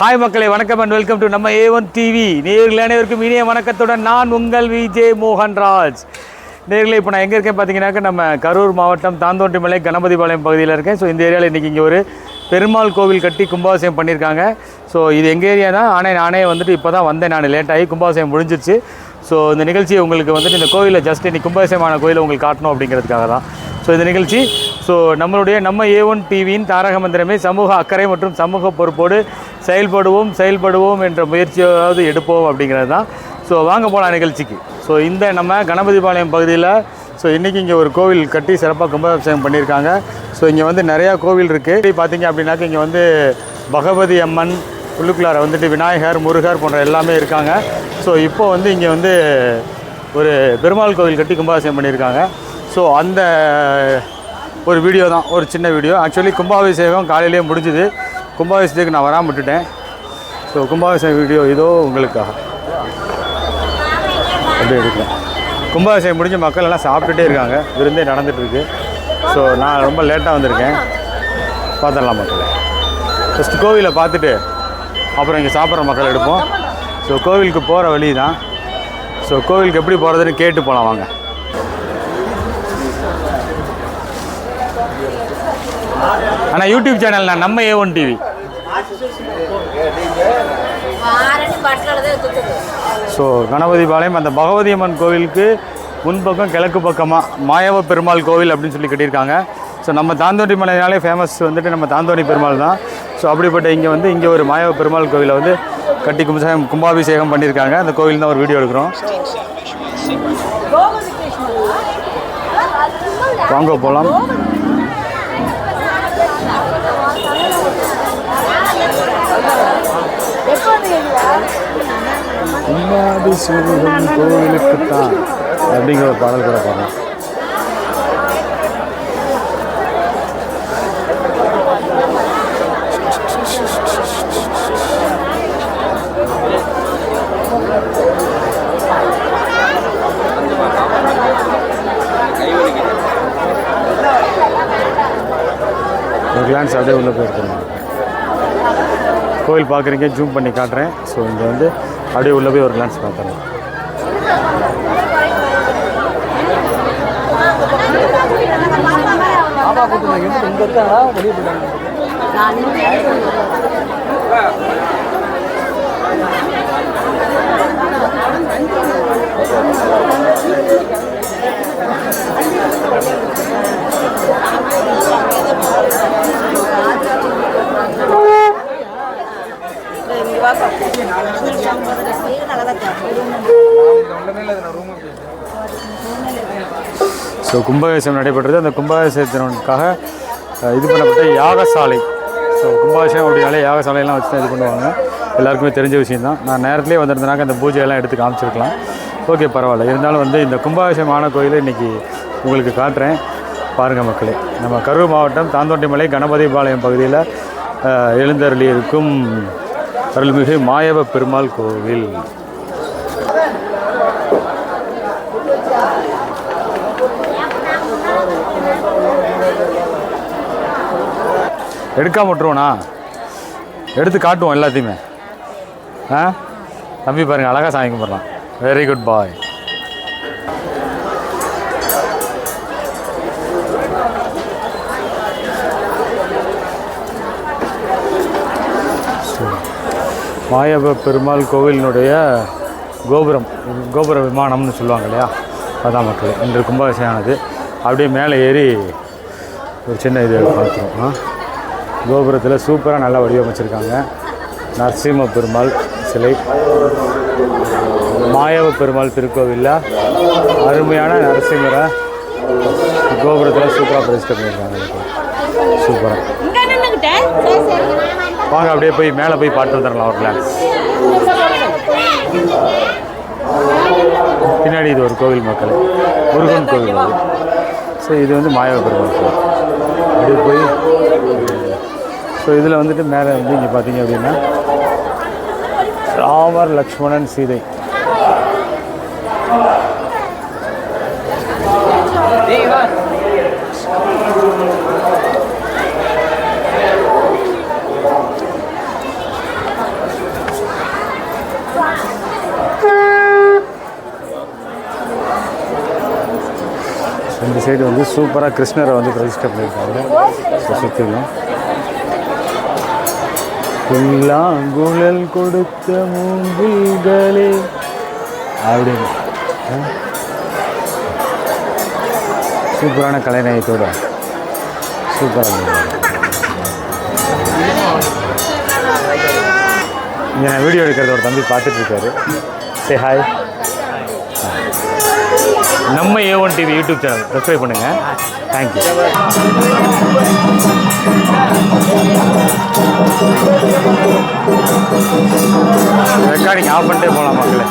Hi மக்களை வணக்கம் and welcome to நம்ம ஏ ஒன் டிவி நேர்கள் அனைவருக்கும் இனிய வணக்கத்துடன் நான் உங்கள் விஜே மோகன்ராஜ். நேர்களை இப்போ நான் எங்கே இருக்கேன் பார்த்தீங்கன்னாக்க நம்ம கரூர் மாவட்டம் தாந்தோன்றிமலை கணபதிபாளையம் பகுதியில் இருக்கேன். ஸோ இந்த ஏரியாவில் இன்றைக்கி இங்கே ஒரு பெருமாள் கோவில் கட்டி கும்பாபிஷேகம் பண்ணியிருக்காங்க. ஸோ இது எங்கள் ஏரியா தான் ஆனால் நானே வந்துட்டு இப்போ தான் வந்தேன். நான் லேட்டாகி கும்பாபிஷேகம் முடிஞ்சிருச்சு. ஸோ இந்த நிகழ்ச்சியை உங்களுக்கு வந்துட்டு இந்த கோவிலில் ஜஸ்ட் இன்னைக்கு கும்பாபிஷேகமான கோயிலை உங்களுக்கு காட்டணும் அப்படிங்கிறதுக்காக தான். ஸோ இந்த நிகழ்ச்சி ஸோ நம்மளுடைய நம்ம ஏ ஒன் டிவியின் தாரக மந்திரமே சமூக அக்கறை மற்றும் சமூக பொறுப்போடு செயல்படுவோம் செயல்படுவோம் என்ற முயற்சியாவது எடுப்போம் அப்படிங்கிறது தான். ஸோ வாங்க போகலாம் நிகழ்ச்சிக்கு. ஸோ இந்த நம்ம கணபதிபாளையம் பகுதியில் ஸோ இன்றைக்கி இங்கே ஒரு கோவில் கட்டி சிறப்பாக கும்பாபிஷேகம் பண்ணியிருக்காங்க. ஸோ இங்கே வந்து நிறையா கோவில் இருக்குது பார்த்தீங்க அப்படின்னாக்க இங்கே வந்து பகவதி அம்மன் உள்ளுக்குள்ளார வந்துட்டு விநாயகர் முருகர் போன்ற எல்லாமே இருக்காங்க. ஸோ இப்போ வந்து இங்கே வந்து ஒரு பெருமாள் கோவில் கட்டி கும்பாபிஷேகம் பண்ணியிருக்காங்க. ஸோ அந்த ஒரு வீடியோ தான் ஒரு சின்ன வீடியோ. ஆக்சுவலி கும்பாபிஷேகம் காலையிலேயே முடிஞ்சுது. கும்பாபிஷேகத்துக்கு நான் வராமல் விட்டுட்டேன். ஸோ கும்பாபிஷேகம் வீடியோ இதோ உங்களுக்காக. அப்படியே இருக்கேன் கும்பாபிஷேகம் முடிஞ்ச மக்கள் எல்லாம் சாப்பிட்டுட்டே இருக்காங்க. விருந்தே நடந்துகிட்ருக்கு ஸோ நான் ரொம்ப லேட்டாக வந்திருக்கேன். பார்த்துடலாம் மக்களை. ஃபஸ்ட்டு கோவிலை பார்த்துட்டு அப்புறம் இங்கே சாப்பிட்ற மக்கள் எடுப்போம். ஸோ கோவிலுக்கு போகிற வழி தான் ஸோ கோவிலுக்கு எப்படி போகிறதுன்னு கேட்டு போகலாம் வாங்க. ஆனால் யூடியூப் சேனல் நான் நம்ம A one TV so Ganapathi Palayam so அந்த பகவதி அம்மன் கோவிலுக்கு முன்பக்கம் கிழக்கு பக்கமாக மாயவ பெருமாள் கோவில் அப்படின்னு சொல்லி கட்டியிருக்காங்க. ஸோ நம்ம தாந்தோண்டி மலைனாலே ஃபேமஸ் வந்துட்டு நம்ம தாந்தோணி பெருமாள் தான். ஸோ அப்படிப்பட்ட இங்கே வந்து இங்கே ஒரு மாயவ பெருமாள் கோவிலை வந்து கட்டி கும்பாபிஷேகம் கும்பாபிஷேகம் பண்ணியிருக்காங்க. அந்த கோவில் தான் ஒரு வீடியோ எடுக்கிறோம். வாங்க போகலாம் கும்பாபிஷேகம் கோவிலுக்கு தான் அப்படிங்கிற ஒரு பாடல் கூட பாருங்கள் கிளான்ஸ் அப்படியே உள்ளே போயிருக்கணும் கோவில் பார்க்குறீங்க ஜூம் பண்ணி காட்டுறேன். ஸோ இங்கே வந்து அப்படியே உள்ளே போய் ஒரு கிளான்ஸ் பார்த்துடலாம் ஸோ கும்பாபிஷேகம் நடைபெற்றது. அந்த கும்பாபிஷேகத்தினுக்காக இது பண்ணப்பட்ட யாகசாலை. ஸோ கும்பாபிஷேகம் அப்படின்னாலே யாகசாலையெல்லாம் வச்சு தான் இது பண்ணுவாங்க. எல்லாருக்குமே தெரிஞ்ச விஷயம் தான் நான் நேரத்துலேயே வந்திருந்தனாக்க அந்த பூஜையெல்லாம் எடுத்து காமிச்சிருக்கலாம். ஓகே பரவாயில்ல. இருந்தாலும் வந்து இந்த கும்பாபிஷேகமான கோயிலை இன்றைக்கி உங்களுக்கு காட்டுறேன். பாருங்கள் மக்களே. நம்ம கரூர் மாவட்டம் தாந்தோட்டிமலை கணபதிபாளையம் பகுதியில் எழுந்தருளி இருக்கும் அருள்மிகு மாயவ பெருமாள் கோவில். எடுக்காம விட்டுருவோண்ணா எடுத்து காட்டுவோம் எல்லாத்தையுமே. ஆ? தம்பி பாருங்கள் அழகாக சாமி கும்பிட்றான். வெரி குட் பாய் மாயப பெருமாள் கோவிலினுடைய கோபுரம் கோபுர விமானம்னு சொல்லுவாங்க இல்லையா? அதான் மக்கள் இன்று கும்பாபிஷேகம் ஆனது. அப்படியே மேலே ஏறி ஒரு சின்ன இது பார்த்துருவோம். ஆ? கோபுரத்தில் சூப்பராக நல்லா வடிவமைச்சிருக்காங்க. நரசிம்ம பெருமாள் சிலை. மாயவ பெருமாள் திருக்கோவிலில். அருமையான நரசிம்மரை கோபுரத்தில் சூப்பராக பிரதிஷ்டை பண்ணியிருக்காங்க சூப்பராக வாங்க அப்படியே போய் மேலே போய் பாட்டு வந்துடலாம் ஒரு கிளாஸ் பின்னாடி இது ஒரு கோவில் மக்கள். முருகன் கோவில் அது. ஸோ இது வந்து மாயவ பெருமாள் கோவில். அப்படியே போய் ஸோ இதில் வந்துட்டு மேலே வந்து இங்கே பார்த்தீங்க அப்படின்னா ராமர் லக்ஷ்மணன் சீதை. இந்த சைடு வந்து சூப்பராக கிருஷ்ணரை வந்து பிரதிஷ்டை பண்ணியிருக்காங்க. சுற்றிலும் புல்லாங்குழல் கொடுத்த மூங்கில்களே. அப்படின்னு சூப்பரான கலைநயத்தோட. சூப்பராக இங்கே நான் வீடியோ எடுக்கிறத ஒரு தம்பி பார்த்துட்டு இருக்காரு. சே ஹாய் நம்ம A one TV YouTube channel subscribe பண்ணுங்கள் தேங்க்யூ ரெக்கார்டிங் ஆஃப் பண்ணிட்டே போகலாம் மக்களே.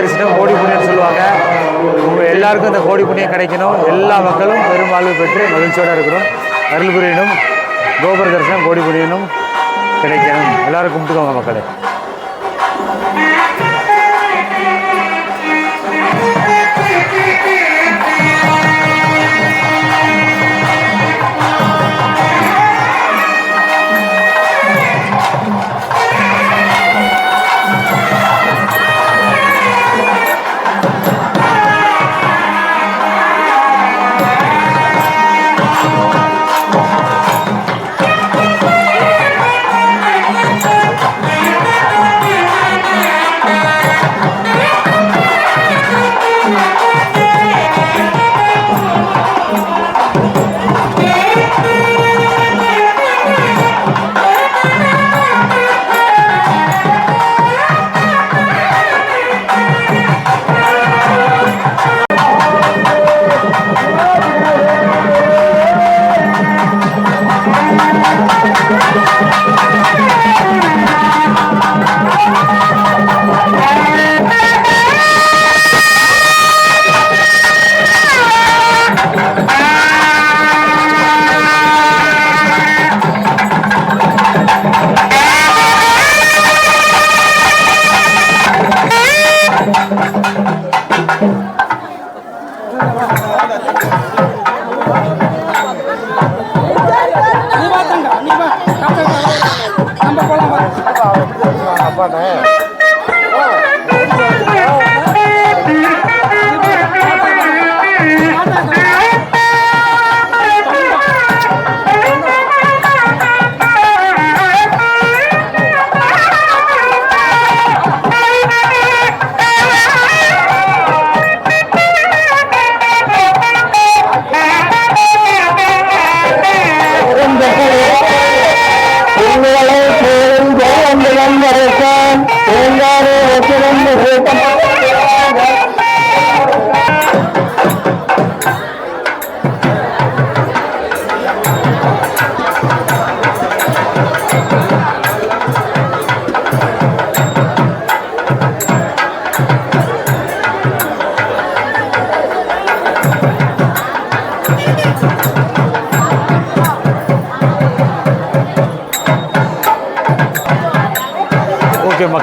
தரிசனம் கோடி புண்ணியம் சொல்லுவாங்க. உங்கள் எல்லாருக்கும் இந்த கோடி புண்ணியம் கிடைக்கணும். எல்லா மக்களும் பெரும்பாலும் பெற்று மகிழ்ச்சியோடு இருக்கணும். அருள் புரியணும் கோபுர தரிசனம் கோடி புண்ணியனும் கிடைக்கணும். எல்லாரும் கும்பிட்டுக்கோங்க மக்களை. வா ஓகே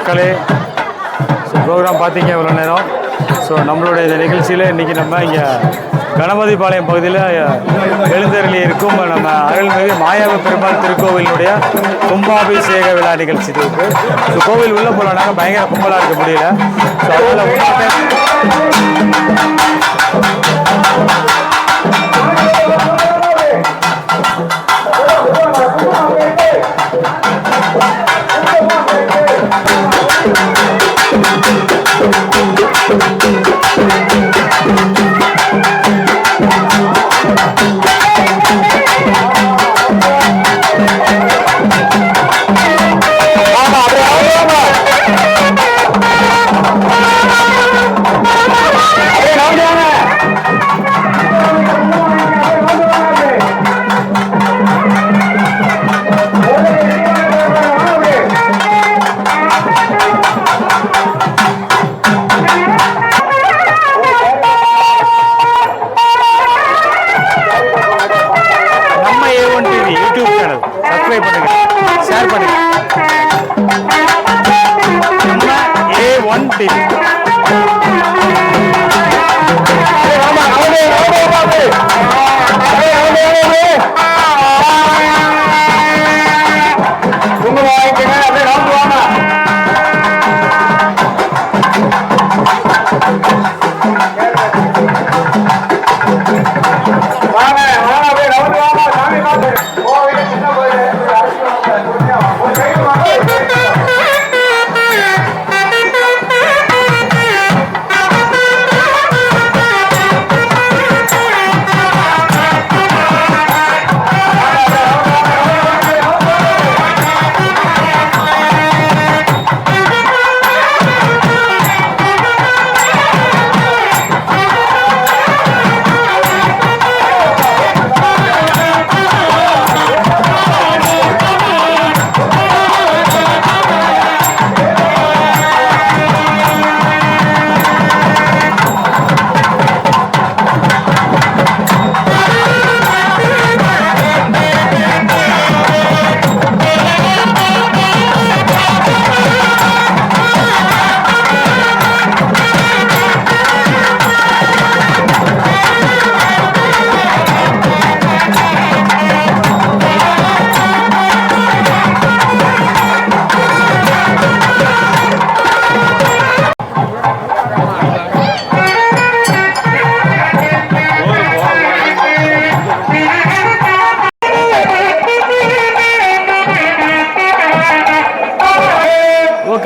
மக்களே. ஸோ ப்ரோக்ராம் பார்த்தீங்க இவ்வளோ நேரம். ஸோ நம்மளுடைய இந்த நிகழ்ச்சியில் இன்றைக்கி நம்ம இங்கே கணபதிபாளையம் பகுதியில் எழுந்தருளி இருக்கும் நம்ம அருள்மிகு மாயாவ பெருமாள் திருக்கோவிலுடைய கும்பாபிஷேக விழா நிகழ்ச்சி இருக்கு. ஸோ கோவில் உள்ளே போகலான்னாக்க பயங்கர கும்பலாக இருக்க முடியல. ஸோ அதனால்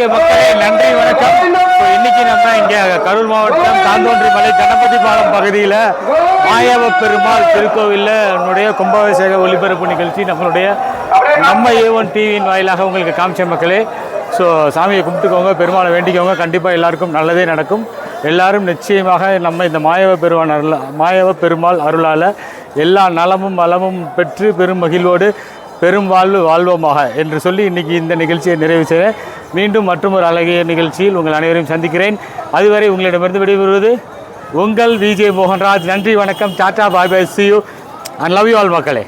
ஓகே மக்களே நன்றி வணக்கம். இன்னைக்கு நம்ம இங்கே கரூர் மாவட்டம் தாந்தோன்றி மலை கணபதி பாலம் பகுதியில் மாயாவ பெருமாள் திருக்கோவிலில் நம்முடைய கும்பாபிஷேக ஒளிபரப்பு நிகழ்ச்சி நம்மளுடைய நம்ம ஏ ஒன் டிவியின் வாயிலாக உங்களுக்கு காமிச்ச மக்களே. ஸோ சாமியை கும்பிட்டுக்கோங்க பெருமாளை வேண்டிக்கோங்க. கண்டிப்பாக எல்லாருக்கும் நல்லதே நடக்கும். எல்லாரும் நிச்சயமாக நம்ம இந்த மாயவ பெருமான் அருள் மாயவ பெருமாள் அருளால் எல்லா நலமும் வளமும் பெற்று பெரும் மகிழ்வோடு பெரும் வாழ்வு வாழ்வோமாக என்று சொல்லி இன்றைக்கி இந்த நிகழ்ச்சியை நிறைவு செய்ய மீண்டும் மற்றும் ஒரு அழகிய நிகழ்ச்சியில் உங்கள் அனைவரையும் சந்திக்கிறேன். அதுவரை உங்களிடமிருந்து விடைபெறுவது உங்கள் விஜய் மோகன்ராஜ். நன்றி வணக்கம். Tata bye bye. See you and love you all மக்களே.